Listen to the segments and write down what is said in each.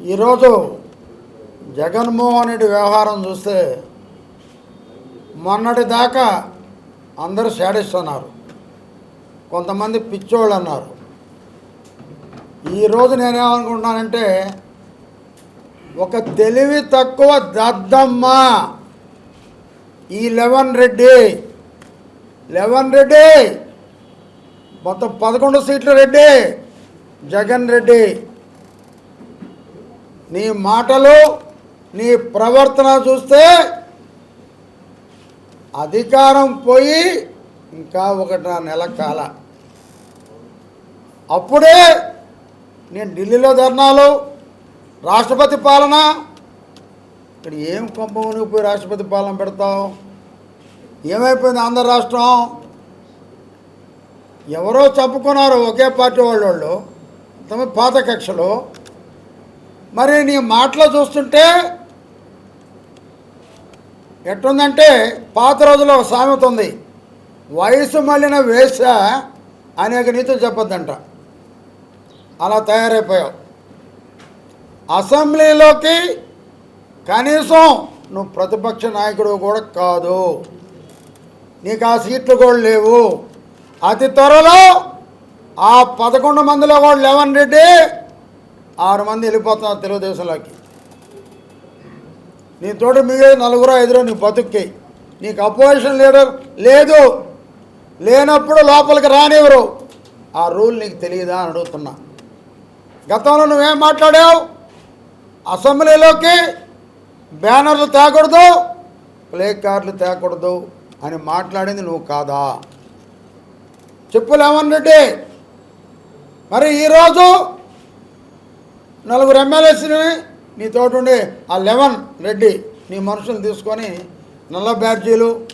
ఈరోజు జగన్మోహన్ రెడ్డి వ్యవహారం చూస్తే మొన్నటి దాకా అందరూ శాడిస్తున్నారు కొంతమంది పిచ్చోళ్ళు అన్నారు. ఈరోజు నేనేమనుకుంటున్నానంటే ఒక తెలివి తక్కువ దద్దమ్మ ఈ లెవెన్ రెడ్డి లెవెన్ రెడ్డి మొత్తం పదకొండు సీట్ల రెడ్డి జగన్ రెడ్డి. నీ మాటలు నీ ప్రవర్తన చూస్తే అధికారం పోయి ఇంకా ఒకటి నెల కాల. అప్పుడే నేను ఢిల్లీలో ధర్నాలు రాష్ట్రపతి పాలన. ఇక్కడ ఏం కొంప పోయి రాష్ట్రపతి పాలన పెడతావు? ఏమైపోయింది ఆంధ్ర రాష్ట్రం? ఎవరో చెప్పుకున్నారు ఒకే పార్టీ వాళ్ళు వాళ్ళు తమ పాత కక్షలు. మరి నీ మాటలు చూస్తుంటే ఎట్టుందంటే పాత రోజుల్లో ఒక సామెత ఉంది. వయసు మళ్ళిన వేష అనేక నీతులు చెప్పొద్దంట. అలా తయారైపోయావు. అసెంబ్లీలోకి కనీసం నువ్వు ప్రతిపక్ష నాయకుడు కూడా కాదు. నీకు ఆ సీట్లు కూడా లేవు. అతి త్వరలో ఆ పదకొండు మందిలో కూడా లెవెన్ రెడ్డి ఆరు మంది వెళ్ళిపోతున్నారు తెలుగుదేశంలోకి. నీ తోటి మిగిలిన నలుగురు ఐదుగురు నీ బతుక్కి నీకు అపోజిషన్ లీడర్ లేదు. లేనప్పుడు లోపలికి రానివ్వరు. ఆ రూల్ నీకు తెలియదా అని అడుగుతున్నా. గతంలో నువ్వేం మాట్లాడావు? అసెంబ్లీలోకి బ్యానర్లు తేకూడదు ప్లే కార్డులు తేకూడదు అని మాట్లాడింది నువ్వు కాదా? చెప్పు లేవన్ రెడ్డి. మరి ఈరోజు నలుగురు ఎమ్మెల్యేస్ని నీ తోటి ఆ లెవెన్ రెడ్డి నీ మనుషులు తీసుకొని నల్ల బ్యాడ్జీలు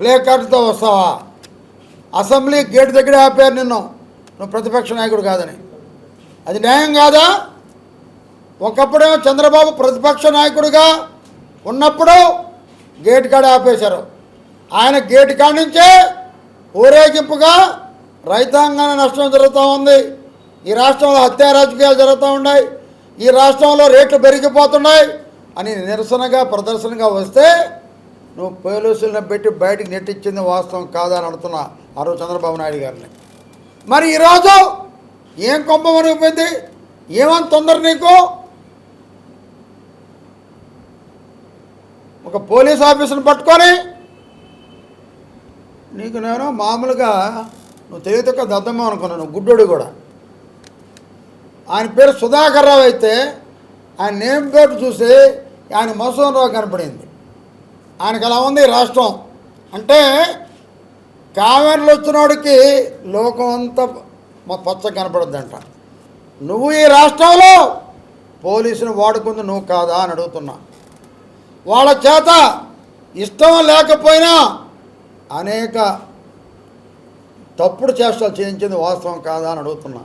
ప్లే కార్డుతో వస్తావా? అసెంబ్లీ గేట్ దగ్గర ఆపారు నిన్ను. నువ్వు ప్రతిపక్ష నాయకుడు కాదని. అది న్యాయం కాదా? ఒకప్పుడు చంద్రబాబు ప్రతిపక్ష నాయకుడిగా ఉన్నప్పుడు గేట్ కాడ ఆపేశారు. ఆయన గేట్ కాడ నుంచే ఊరేగింపుగా రైతాంగాన్ని నష్టం జరుగుతూ ఉంది. ఈ రాష్ట్రంలో హత్యా రాజకీయాలు జరుగుతూ ఉన్నాయి. ఈ రాష్ట్రంలో రేట్లు పెరిగిపోతున్నాయి అని నిరసనగా ప్రదర్శనగా వస్తే నువ్వు పోలీసులను పెట్టి బయటికి నెట్టించింది వాస్తవం కాదని అడుగుతున్నా ఆ రోజు చంద్రబాబు నాయుడు గారిని. మరి ఈరోజు ఏం కొంప మరిగిపోయింది? ఏమని తొందర నీకు? ఒక పోలీస్ ఆఫీసును పట్టుకొని నీకు నేను మామూలుగా నువ్వు తెలియతక్క దద్దమ్మ అనుకున్నాను గుడ్డోడు కూడా. ఆయన పేరు సుధాకర్ రావు అయితే ఆయన నేమ్ ప్లేట్ చూసి ఆయన మసూన్ రావు కనపడింది. ఆయనకు అలా ఉంది ఈ రాష్ట్రం? అంటే కామెంట్లు వచ్చినోడికి లోకం అంతా మా పచ్చ కనపడద్దంట. నువ్వు ఈ రాష్ట్రంలో పోలీసును వాడుకుంది నువ్వు కాదా అని అడుగుతున్నా. వాళ్ళ చేత ఇష్టం లేకపోయినా అనేక తప్పుడు చేష్టలు చేయించింది వాస్తవం కాదా అని అడుగుతున్నా.